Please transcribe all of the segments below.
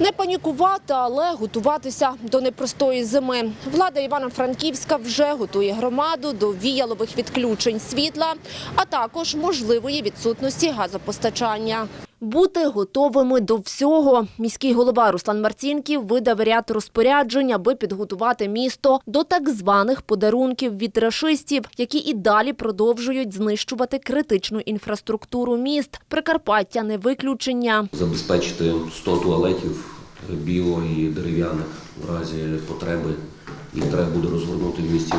Не панікувати, але готуватися до непростої зими. Влада Івано-Франківська вже готує громаду до віялових відключень світла, а також можливої відсутності газопостачання. Бути готовими до всього. Міський голова Руслан Марцінків видав ряд розпоряджень, аби підготувати місто до так званих подарунків від рашистів, які і далі продовжують знищувати критичну інфраструктуру міст. Прикарпаття не виключення. забезпечити 100 туалетів біо і дерев'яних в разі потреби. Їх треба буде розгорнути в місті.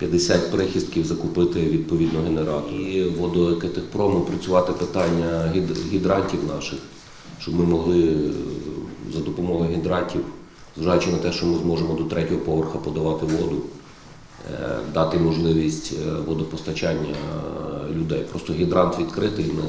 50 прихистків закупити відповідно генератор. І водоекотехпрому працювати питання гідрантів наших, щоб ми могли е, за допомогою гідрантів, зважаючи на те, що ми зможемо до третього поверха подавати воду, е, дати можливість е, водопостачання людей. Просто гідрант відкритий, ми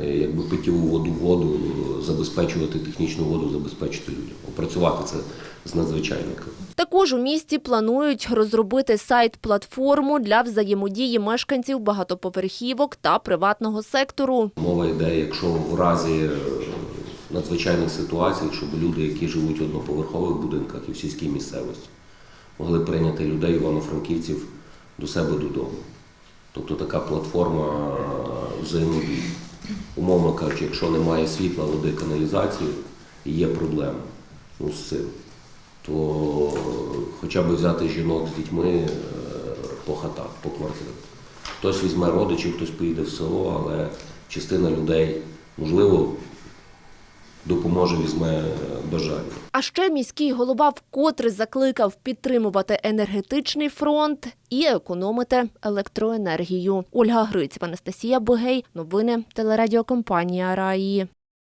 якби питьову воду, воду е, забезпечувати, технічну воду забезпечити людям. Опрацювати це з надзвичайниками. Також у місті планують розробити сайт-платформу для взаємодії мешканців багатоповерхівок та приватного сектору. Мова йде, якщо в разі е, надзвичайних ситуацій, щоб люди, які живуть в одноповерхових будинках і в сільській місцевості, могли прийняти людей івано-франківців до себе додому. Тобто така платформа е, взаємодії. Умовно кажучи, якщо немає світла, води, каналізації і є проблема ну, з цим, то хоча б взяти жінок з дітьми е, по хатах, по квартирах. Хтось візьме родичів, хтось поїде в село, але частина людей, можливо, допоможе, візьме бажання. А ще міський голова вкотре закликав підтримувати енергетичний фронт і економити електроенергію. Ольга Гриць, Анастасія Богей. Новини телерадіокомпанія Раї.